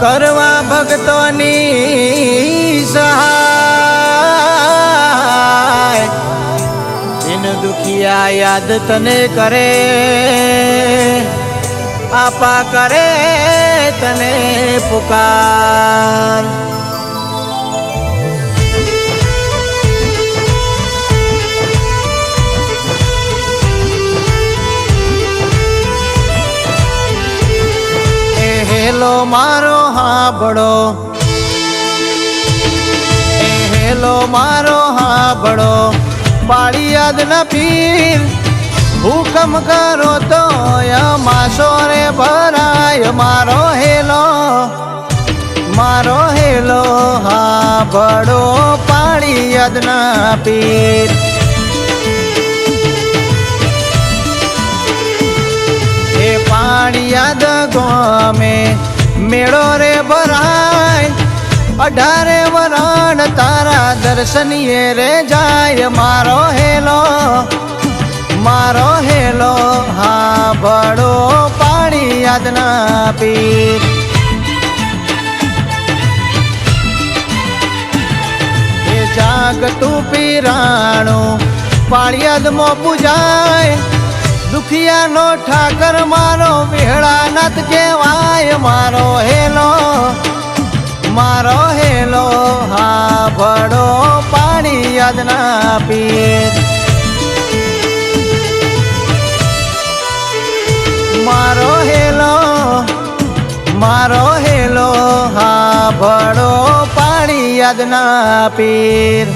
કરવા ભક્તોની સહાય દિન દુખિયા યાદ તને કરે આપા કરે તને પુકાર. હેલો મારો હાબળો એ હેલો મારો હાબળો પાળી યાદ ના પીર હુકમ કરો તો માસો રે ભરાય. મારો હેલો મારો હેલો હાબળો પાળી યાદ ના પીર. એ પાણી યાદ ગમે, મેળો રે ભરાય. અઢારે વરાણ તારા દર્શનીએ રે જાય. મારો મારો હેલો, હા ભડો પાણી યાદ ના એ જાગતું પીરાણું પાળિયાદમાં પૂજાય. દુખિયાનો ઠાકર, મારો વિહળાનાથ કહેવાય. મારો હેલો મારો હેલો, હા ભડો પાણી યાદના પીર મારો હેલો મારો હેલો હા ભડો પાણી યાદના પીર.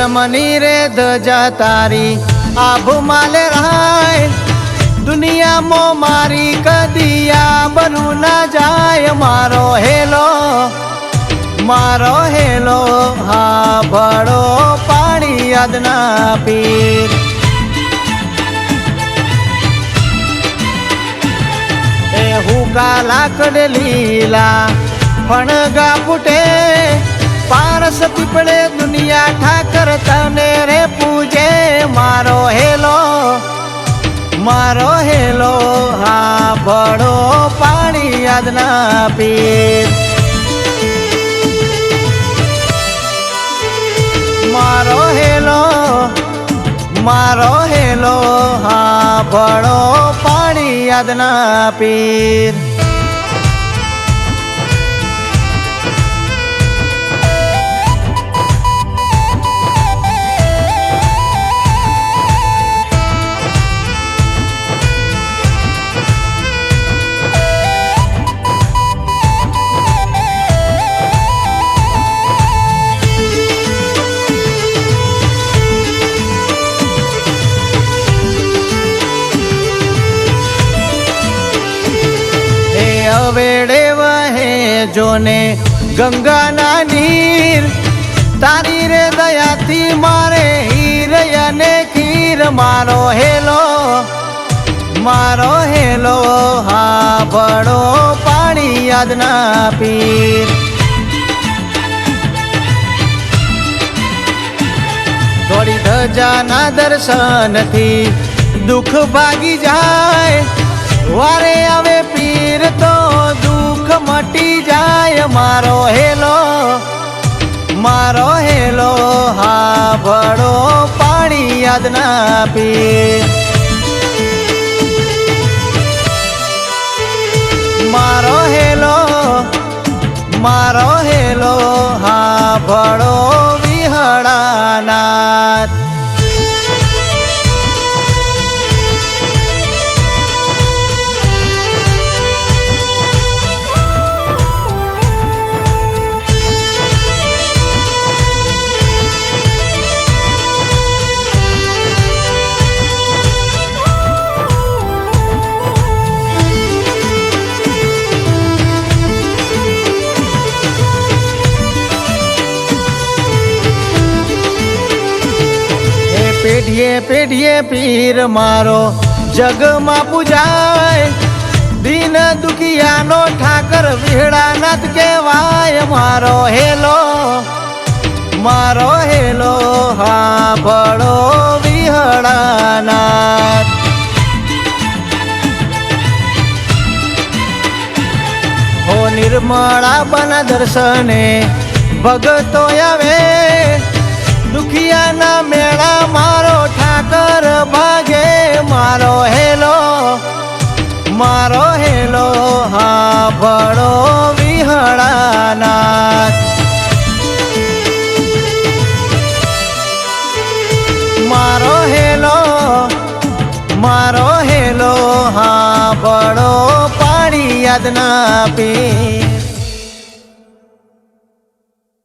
ધર્મની રે ધજા તારી આભુ માલે રાય, દુનિયામાં મારી કદિયા બનવું ના જાય. મારો હેલો મારો હેલો, હા, ભળો પાણી યાદ ના પીર. એ હુકા લાકડ લીલા, ફણગા ફૂટે પારસ પીપળે દુનિયા ઠાકર તને રે પૂજે. મારો હેલો મારો હેલો, હા, ભળો પાણી યાદ ના પીર. મારો હેલો મારો હેલો, હા, ભળો પાણી યાદ ના પીર. હે અવેડે વહે જોને ગંગાના નીર. તારી રે દયાથી મારે હીર અને ખીર. મારો હેલો મારો હેલો, હા બડો પાણી યાદ ના પીર. થોડી ધજાના દર્શનથી દુઃખ ભાગી જાય. વારે આવે દુઃખ મટી જાય મારો હેલો મારો હેલો, હા ભળો પાણી યાદ ના પી મારો હેલો મારો હેલો, હા ભળો પેઢીએ પેઢીએ પીર મારો. જગમાં પૂજાય, દિન દુખિયાનો ઠાકર વિહળાનાથ કહેવાય મારો હેલો. મારો હેલો, હા, ભળો વિહળાનાથ. હો નિર્મળા બના દર્શને ભગતો આવે દુખિયાના મેળા મારો ઠાકર ભાગે, મારો હેલો મારો હેલો, હા, ભળો વિહળાના મારો હેલો મારો હેલો, હા, ભળો પાણી યાદ ના પી